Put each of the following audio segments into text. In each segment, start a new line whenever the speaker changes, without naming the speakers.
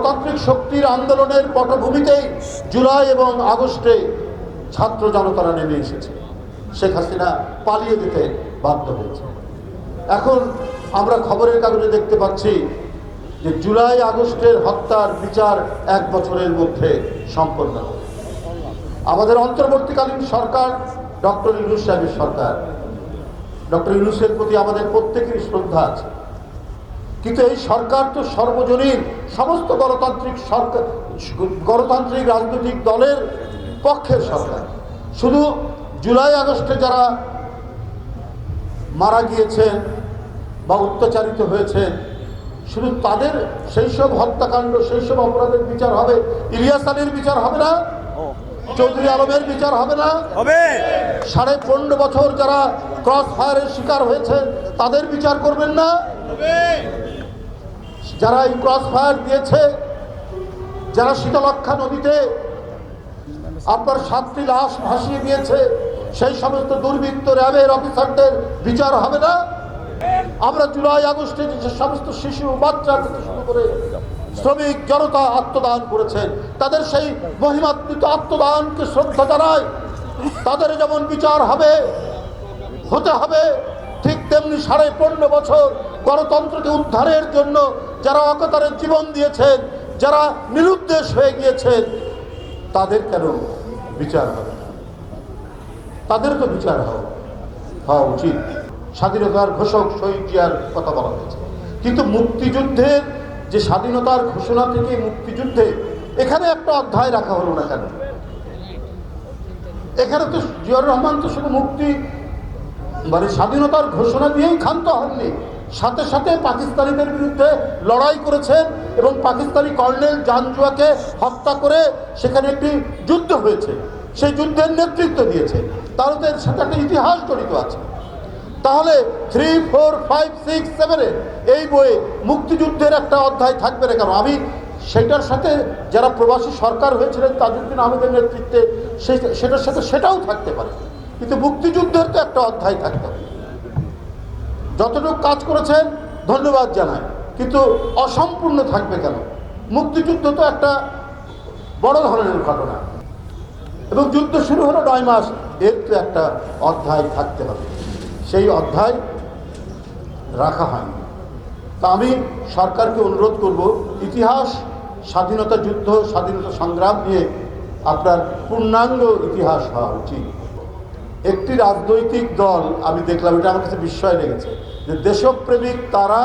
গণতান্ত্রিক শক্তির আন্দোলনের পটভূমিতেই জুলাই এবং আগস্টে ছাত্র জনতারা নেমে এসেছে। শেখ হাসিনা পালিয়ে যেতে বাধ্য হয়েছে। এখন আমরা খবরের কাগজে দেখতে পাচ্ছি যে জুলাই আগস্টের হত্যার বিচার এক বছরের মধ্যে সম্পন্ন হবে। আমাদের অন্তর্বর্তীকালীন সরকার ডক্টর ইউনুস সাহেবের সরকার। ডক্টর ইউনুসের প্রতি আমাদের প্রত্যেকেরই শ্রদ্ধা আছে। কিন্তু এই সরকার তো সর্বজনীন সমস্ত গণতান্ত্রিক সরকার গণতান্ত্রিক রাজনৈতিক দলের পক্ষের সরকার। শুধু জুলাই আগস্টে যারা মারা গিয়েছেন বা অত্যাচারিত হয়েছেন শুধু তাদের সেই সব হত্যাকাণ্ড সেই সব অপরাধের বিচার হবে? ইলিয়াস আলীর বিচার হবে না? চৌধুরী আলমের বিচার হবে না?
হবে।
সাড়ে পনেরো বছর যারা ক্রস ফায়ারের শিকার হয়েছেন তাদের বিচার করবেন না? যারা এই ক্রস ফায়ার দিয়েছে, যারা শীতলক্ষা নদীতে আপনার সাতটি লাশ ভাসিয়ে দিয়েছে, সেই সমস্ত দুর্বৃত্ত র্যাবের অফিসারদের বিচার হবে না? আমরা জুলাই আগস্টে যে সমস্ত শিশু বাচ্চা থেকে শুরু করে শ্রমিক জনতা আত্মদান করেছেন, তাদের সেই মহিমান্বিত আত্মদানকে শ্রদ্ধা জানায়, তাদের যেমন বিচার হবে, হতে হবে তেমনি সাড়ে পনেরো বছর গণতন্ত্রকে উদ্ধারের জন্য যারা অকতারের জীবন দিয়েছেন, যারা নিরুদ্দেশ হয়ে গিয়েছেন, তাদের কেন বিচার হবে? তাদের তো বিচার হওয়া হওয়া উচিত। স্বাধীনতার ঘোষক শহীদ জিয়ার কথা বলা হয়েছে। কিন্তু মুক্তিযুদ্ধের যে স্বাধীনতার ঘোষণা থেকে মুক্তিযুদ্ধে এখানে একটা অধ্যায় রাখা হলো না কেন? এখানে তো জিয়াউর রহমান তো শুধু মুক্তি মানে স্বাধীনতার ঘোষণা দিয়েই ক্ষান্ত হননি। সাথে সাথে পাকিস্তানিদের বিরুদ্ধে লড়াই করেছেন এবং পাকিস্তানি কর্নেল জানজুয়াকে হত্যা করে সেখানে একটি যুদ্ধ হয়েছে। সেই যুদ্ধের নেতৃত্ব দিয়েছে। তাহলে তো এর সাথে একটা ইতিহাস জড়িত আছে। তাহলে থ্রি ফোর ফাইভ সিক্স সেভেনে এই বইয়ে মুক্তিযুদ্ধের একটা অধ্যায় থাকবে না কেন? আমি সেটার সাথে যারা প্রবাসী সরকার হয়েছিলেন, তাজউদ্দিন আহমেদের নেতৃত্বে সেই সেটার সাথে সেটাও থাকতে পারে। কিন্তু মুক্তিযুদ্ধের তো একটা অধ্যায় থাকতে হবে। যতটুকু কাজ করেছেন, ধন্যবাদ জানাই। কিন্তু অসম্পূর্ণ থাকবে কেন? মুক্তিযুদ্ধ তো একটা বড় ধরনের ঘটনা। এবং যুদ্ধ শুরু হলো নয় মাস, এর তো একটা অধ্যায় থাকতে হবে। সেই অধ্যায় রাখা হয়নি। তা আমি সরকারকে অনুরোধ করব, ইতিহাস, স্বাধীনতা যুদ্ধ, স্বাধীনতা সংগ্রাম নিয়ে আপনার পূর্ণাঙ্গ ইতিহাস হওয়া উচিত। একটি রাজনৈতিক দল, আমি দেখলাম, এটা আমার কাছে বিস্ময় লেগেছে, যে দেশপ্রেমিক তারা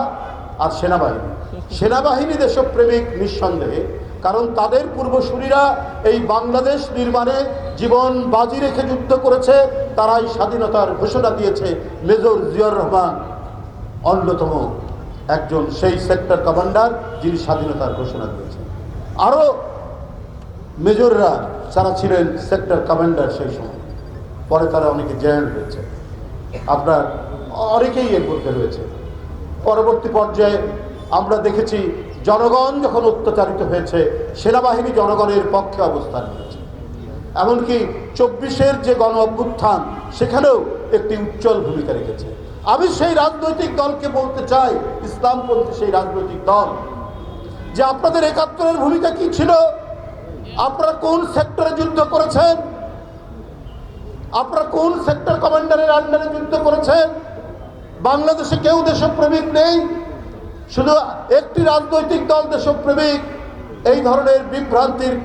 আর সেনাবাহিনী। সেনাবাহিনী দেশপ্রেমিক নিঃসন্দেহে, কারণ তাদের পূর্বসূরীরা এই বাংলাদেশ নির্মাণে জীবন বাজি রেখে যুদ্ধ করেছে, তারাই স্বাধীনতার ঘোষণা দিয়েছে মেজর জিয়াউর রহমান, অন্যতম একজন সেই সেক্টর কমান্ডার যিনি স্বাধীনতার ঘোষণা দিয়েছেন। আরও মেজররা যারা ছিলেন সেক্টর কমান্ডার সেই সময়। পরে তারা অনেকে জেনারেল হয়েছে। আপনার অনেকেই এর মধ্যে রয়েছে। পরবর্তী পর্যায়ে আমরা দেখেছি জনগণ যখন অত্যাচারিত হয়েছে, সেনাবাহিনী জনগণের পক্ষে অবস্থান নিয়েছে। এমনকি চব্বিশের যে গণ অভ্যুত্থান, সেখানেও একটি উজ্জ্বল ভূমিকা রেখেছে। আমি সেই রাজনৈতিক দলকে বলতে চাই, ইসলামপন্থী সেই রাজনৈতিক দল, যে আপনাদের একাত্তরের ভূমিকা কি ছিল? আপনারা কোন সেক্টরে যুদ্ধ করেছেন? আপনারা কোন সেক্টর কমান্ডারের আন্ডারে যুদ্ধ করেছেন? বাংলাদেশে কেউ দেশপ্রেমিক নেই। শুধু একটি রাজনৈতিক দল দেশপ্রেমিক। এই ধরনের বিভ্রান্তির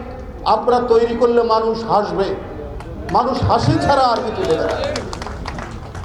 আপনারা তৈরি করলে মানুষ হাসবে। মানুষ হাসি ছাড়া আর কিছু দেবে না।